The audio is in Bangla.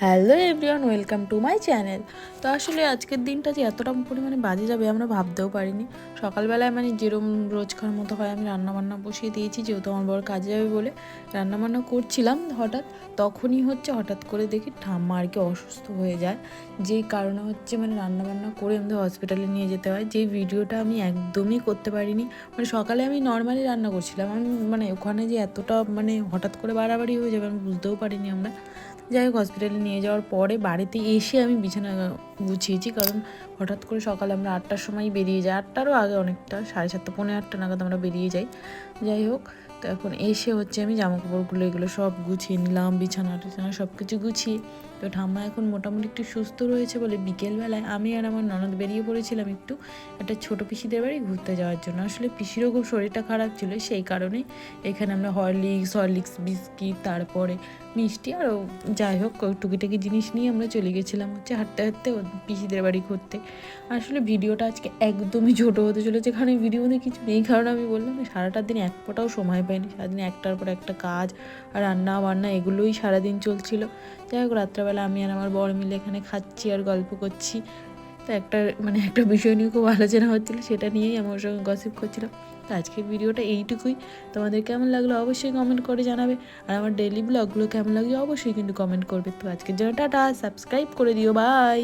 Hello everyone, welcome to my channel. তো আসলে আজকের দিনটা যে এতটা পরিমাণে বাজে যাবে আমরা ভাবতেও পারিনি। সকালবেলায় মানে যেরম রোজকার মতো হয় আমি রান্নাবান্না বসিয়ে দিয়েছি, যেহেতু আমার বড় কাজে যাবে বলে রান্নাবান্না করছিলাম হঠাৎ। তখনই হচ্ছে হঠাৎ করে দেখি ঠাম্মা আর কি অসুস্থ হয়ে যায়। যেই কারণে হচ্ছে মানে রান্নাবান্না করে আমাদের হসপিটালে নিয়ে যেতে হয়। যেই ভিডিওটা আমি একদমই করতে পারিনি। মানে সকালে আমি নর্মালি রান্না করছিলাম। আমি মানে ওখানে যে এতটা মানে হঠাৎ করে বাড়াবাড়ি হয়ে যাবে আমি বুঝতেও পারিনি আমরা। যাই হোক হসপিটালে নিয়ে যাওয়ার পরে বাড়িতে এসে আমি বিছানা গুছিয়েছি কারণ হঠাৎ করে সকালে আমরা আটটার সময় বেরিয়ে যাই। আটটারও আগে অনেকটা, সাড়ে সাতটা, পৌনে আটটা নাগাদ আমরা বেরিয়ে যাই। যাই হোক, তো এখন এসে হচ্ছে আমি জামা কাপড়গুলো এগুলো সব গুছিয়ে নিলাম, বিছানা টিছানা সব কিছু গুছিয়ে। তো ঠাম্মা এখন মোটামুটি একটু সুস্থ রয়েছে বলে বিকেলবেলায় আমি আর আমার ননদ বেরিয়ে পড়েছিলাম একটু একটা ছোটো পিসিদের বাড়ি ঘুরতে যাওয়ার জন্য। আসলে পিসিরও খুব শরীরটা খারাপ ছিল, সেই কারণে এখানে আমরা হরলিক্স হরলিক্স বিস্কিট, তারপরে মিষ্টি, আরও যাই হোক, টুকিটাকি জিনিস নিয়ে আমরা চলে গেছিলাম হচ্ছে হাঁটতে হাঁটতে পিসিদের বাড়ি ঘুরতে। আসলে ভিডিওটা আজকে একদমই ছোটো হতে চলেছে এখানে ভিডিওতে কিছু নেই। কারণ আমি বললাম সারাটা দিন এক ফোটাও সময় পাইনি। সারাদিন একটার পর একটা কাজ আর রান্না বান্না এগুলোই সারাদিন চলছিল। যাই হোক, রাত্রেবেলা আমি আর আমার বড় মিলে এখানে খাচ্ছি আর গল্প করছি। তো একটা মানে একটা বিষয় নিয়ে খুব আলোচনা হচ্ছিল, সেটা নিয়েই আমার সঙ্গে গসিপ করছিলাম। তো আজকের ভিডিওটা এইটুকুই। তোমাদের কেমন লাগল অবশ্যই কমেন্ট করে জানাবে। আর আমার ডেলি ব্লগগুলো কেমন লাগছে অবশ্যই কিন্তু কমেন্ট করবে। তো আজকের জন্য টাটা সাবস্ক্রাইব করে দিও বাই